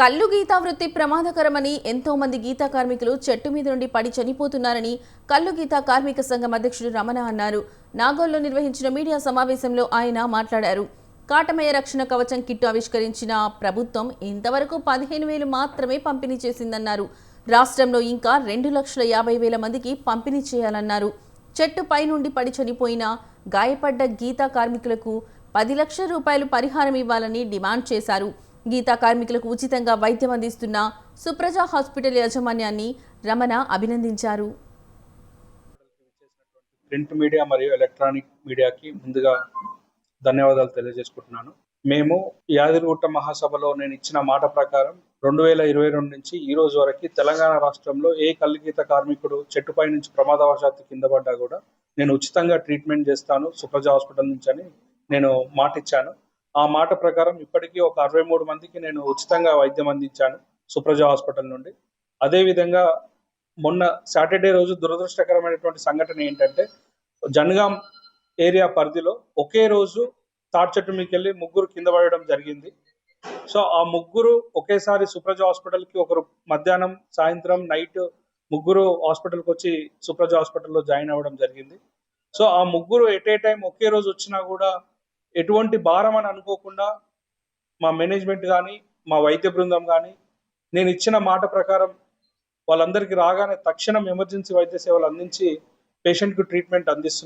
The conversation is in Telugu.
కల్లు గీతా వృత్తి ప్రమాదకరమని ఎంతో మంది గీతా కార్మికులు చెట్టు మీద నుండి పడి చనిపోతున్నారని కల్లు గీతా కార్మిక సంఘం అధ్యక్షుడు రమణ అన్నారు. నాగోల్లో నిర్వహించిన మీడియా సమావేశంలో ఆయన మాట్లాడారు. కాటమయ రక్షణ కవచం కిట్టు ఆవిష్కరించిన ప్రభుత్వం ఇంతవరకు పదిహేను వేలు మాత్రమే పంపిణీ చేసిందన్నారు. రాష్ట్రంలో ఇంకా రెండు లక్షల యాభై వేల మందికి పంపిణీ చేయాలన్నారు. చెట్టు పై నుండి పడి చనిపోయిన గాయపడ్డ గీతా కార్మికులకు పది లక్షల రూపాయలు పరిహారం ఇవ్వాలని డిమాండ్ చేశారు. గీతా కార్మికులకు ఉచితంగా వైద్యం అందిస్తున్న సుప్రజ హాస్పిటల్ యాజమాన్యాన్ని రమణ అభినందించారు. ప్రింట్ మీడియా మరియు ఎలక్ట్రానిక్ మీడియాకి ముందుగా ధన్యవాదాలు తెలియజేసుకుంటున్నాను. మేము యాదిరిగుట్ట మహాసభలో నేను ఇచ్చిన మాట ప్రకారం రెండు వేల ఇరవై రెండు నుంచి ఈ రోజు వరకు తెలంగాణ రాష్ట్రంలో ఏ కల్లుగీత కార్మికుడు చెట్టుపై నుంచి ప్రమాదవశాత్తు కింద పడ్డా కూడా నేను ఉచితంగా ట్రీట్మెంట్ చేస్తాను సుప్రజ హాస్పిటల్ నుంచి అని నేను మాట ఇచ్చాను ఆ మాట ప్రకారం ఇప్పటికీ ఒక అరవై మూడు మందికి నేను ఉచితంగా వైద్యం అందించాను సుప్రజ హాస్పిటల్ నుండి. అదేవిధంగా మొన్న సాటర్డే రోజు దురదృష్టకరమైనటువంటి సంఘటన ఏంటంటే జన్గాం ఏరియా పరిధిలో ఒకే రోజు తాడ్చెట్టు మీకు వెళ్ళి ముగ్గురు కింద పడడం జరిగింది. సో ఆ ముగ్గురు ఒకేసారి సుప్రజ హాస్పిటల్కి ఒకరు మధ్యాహ్నం సాయంత్రం నైట్ ముగ్గురు హాస్పిటల్కి వచ్చి సుప్రజ హాస్పిటల్లో జాయిన్ అవ్వడం జరిగింది. సో ఆ ముగ్గురు ఎట్ ఏ టైం ఒకే రోజు వచ్చినా కూడా ఎటువంటి భారం అని అనుకోకుండా మా మేనేజ్మెంట్ కానీ మా వైద్య బృందం కానీ నేను ఇచ్చిన మాట ప్రకారం వాళ్ళందరికీ రాగానే తక్షణం ఎమర్జెన్సీ వైద్య సేవలు అందించి పేషెంట్కు ట్రీట్మెంట్ అందిస్తున్నారు